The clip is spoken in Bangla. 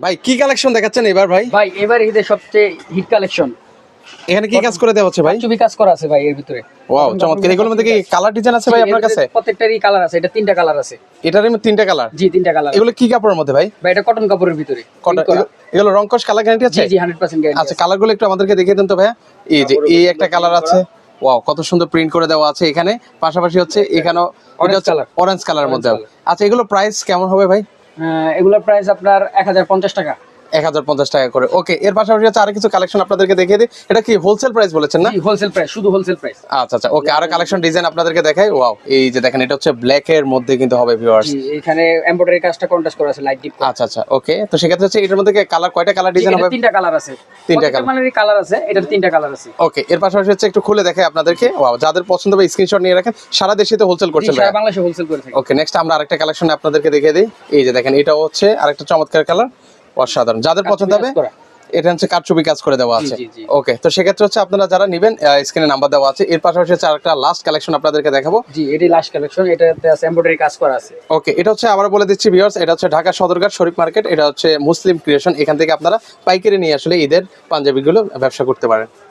ভাই কি কালেকশন দেখাচ্ছেন এবার ভাই? ভাই এবার ঈদের সবচেয়ে হিট কালেকশন এখানে কি কাজ করে দেওয়া হচ্ছে ভাই? চুবি কাজ করা আছে ভাই এর ভিতরে। ওয়াও চমৎকার। এগুলোর মধ্যে কি কালার ডিজাইন আছে ভাই আপনার কাছে? প্রত্যেকটারই কালার আছে এটা তিনটা কালার আছে। এটার মধ্যে তিনটা কালার জি তিনটা কালার এগুলো কি কাপড়ের মধ্যে ভাই? ভাই এটা কটন কাপড়ের ভিতরে। এগুলো- রংকশ কালার গ্যারান্টি আছে? জি জি 100% গ্যারান্টি আচ্ছা কালারগুলো একটু আমাদেরকে দেখিয়ে দেন তো ভাইয়া। এই যে এই একটা কালার আছে। ওয়াও কত সুন্দর প্রিন্ট করে দেওয়া আছে এখানে। পাশাপাশি হচ্ছে এখানেও Orange color। অরেঞ্জ কালারের মধ্যে আচ্ছা এগুলো প্রাইস কেমন হবে ভাই? এগুলোর প্রাইস আপনার এক হাজার পঞ্চাশ টাকা। এক হাজার পঞ্চাশ টাকা করে। ওকে এর পাশাপাশি হচ্ছে আরও কিছু কালেকশন আপনাদেরকে দেখিয়ে দিই। এটা কি হোলসেল প্রাইস বলেছেন না? হোলসেল প্রাইস শুধু হোলসেল প্রাইস আচ্ছা আচ্ছা ওকে আরও কালেকশন ডিজাইন আপনাদেরকে দেখাই। ওয়াও এই যে দেখেন এটা হচ্ছে ব্ল্যাক এর মধ্যে কিন্তু হবে ভিউয়ার্স এখানে এমব্রয়ডারি কাজটা কন্ট্রাস্ট করা আছে লাইট ডিপ আচ্ছা আচ্ছা ওকে তো সেক্ষেত্রে হচ্ছে এটার মধ্যে কালার কয়টা কালার ডিজাইন হবে? তিনটা কালার আছে। তিনটা colour। কালারের কালার আছে এটার তিনটা কালার আছে। ওকে এর পাশাপাশি হচ্ছে একটু খুলে দেখাই আপনাদেরকে। ওয়াও যাদের পছন্দ হবে স্ক্রিনশট নিয়ে রাখেন। সারা দেশে তো হোলসেল করছেন সারা বাংলাদেশে হোলসেল করে থাকি। ওকে নেক্সট আমরা আরেকটা কালেকশন আপনাদেরকে দেখিয়ে দিই। এই যে দেখেন এটাও হচ্ছে আরেকটা চমৎকার কালার অসাধারণ। যাদের পছন্দ হবে এটা হচ্ছে কাটছবি কাজ করে দেওয়া আছে। ওকে তো সেক্ষেত্রে হচ্ছে আপনারা যারা নেবেন স্ক্রিনে নাম্বার দেওয়া আছে। এর পাশাপাশি হচ্ছে আরেকটা লাস্ট কালেকশন আপনাদেরকে দেখাবো। জি এটি লাস্ট কালেকশন এটাতে আছে এমব্রয়ডারি কাজ করা আছে। ওকে এটা হচ্ছে আমরা বলে দিচ্ছি ভিউয়ার্স এটা হচ্ছে ঢাকা সদরঘাট শরীফ মার্কেট এটা হচ্ছে মুসলিম ক্রিয়েশন এখান থেকে আপনারা পাইকারি নিয়ে আসলে ঈদের পাঞ্জাবিগুলো ব্যবসা করতে পারেন।